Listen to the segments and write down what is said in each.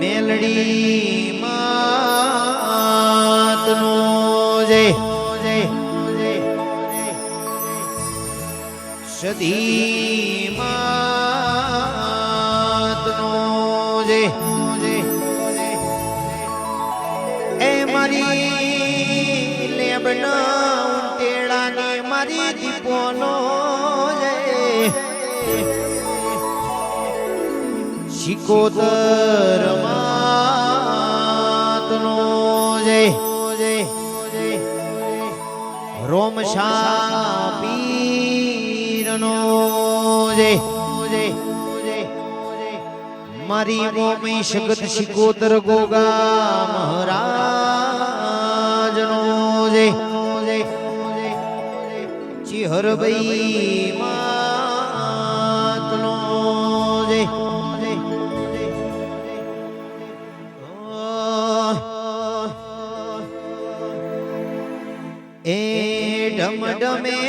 મેલડી માતનો જય. સદી માતનો જય એ મારી લેબના ઉંટેડાની મારી દીપોનો શિકોતર માતનો જય. રોમ શાહ પીરનો જય. મારી મોમી સગત શિકોતર ગોગા મહારાજનો જય. ચિહરભાઈ I mean.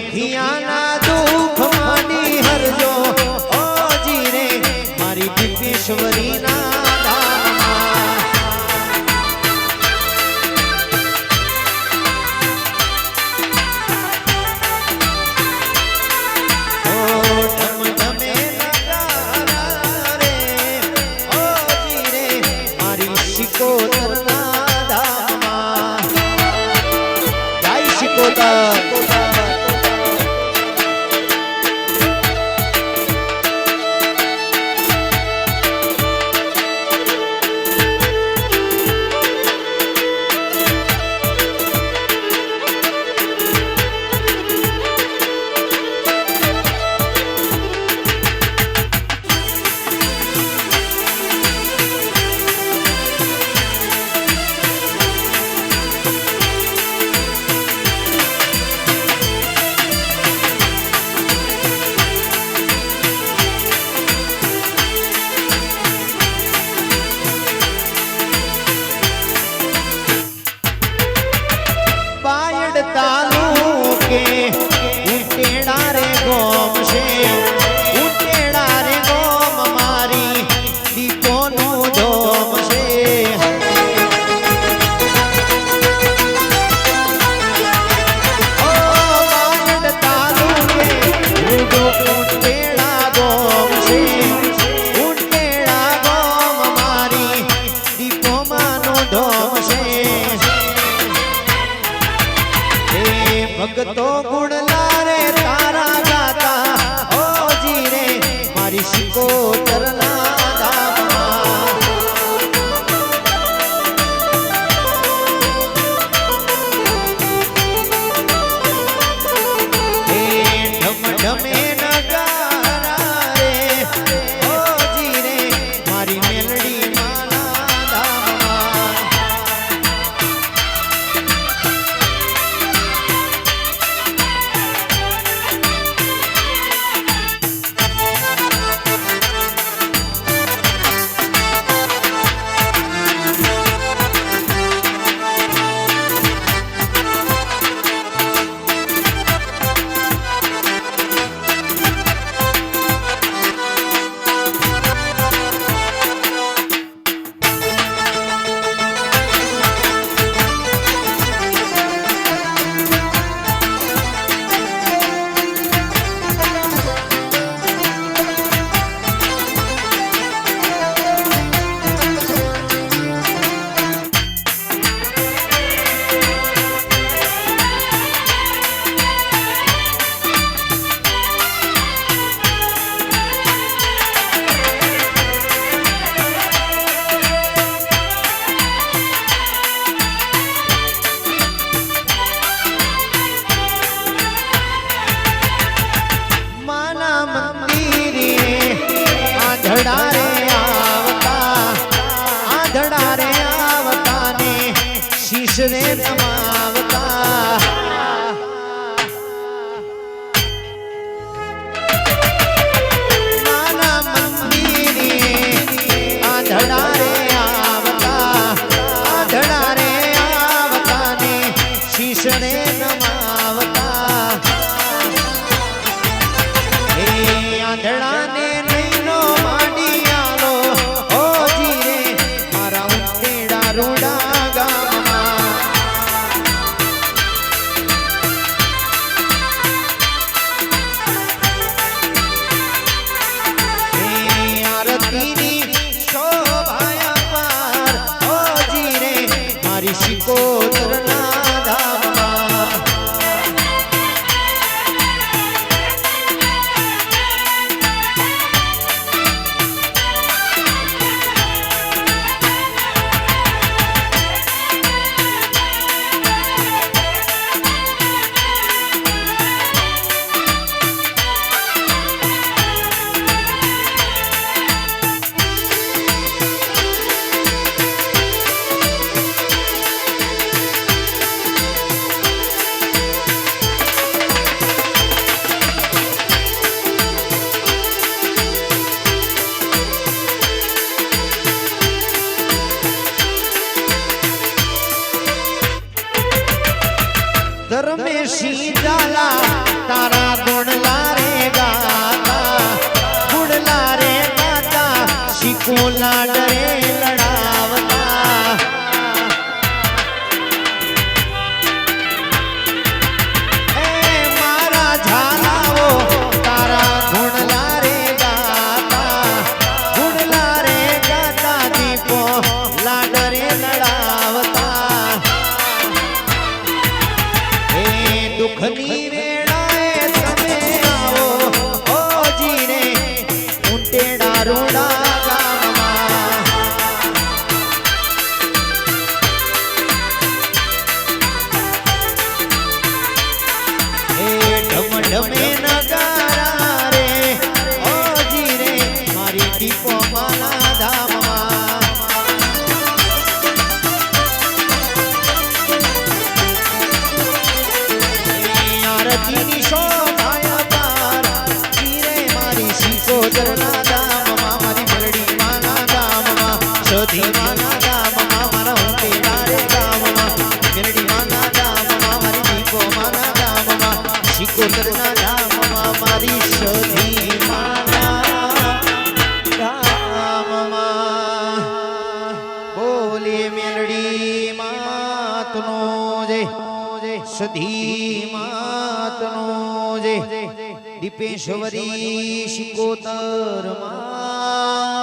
દુખિયાના દુઃખ માની હરજો. ઓ જી રે મારી બિપીશ્વરી me. મારી फूला डर સધી માતનો જે દીપેશ્વરી શિકોતર માતનો.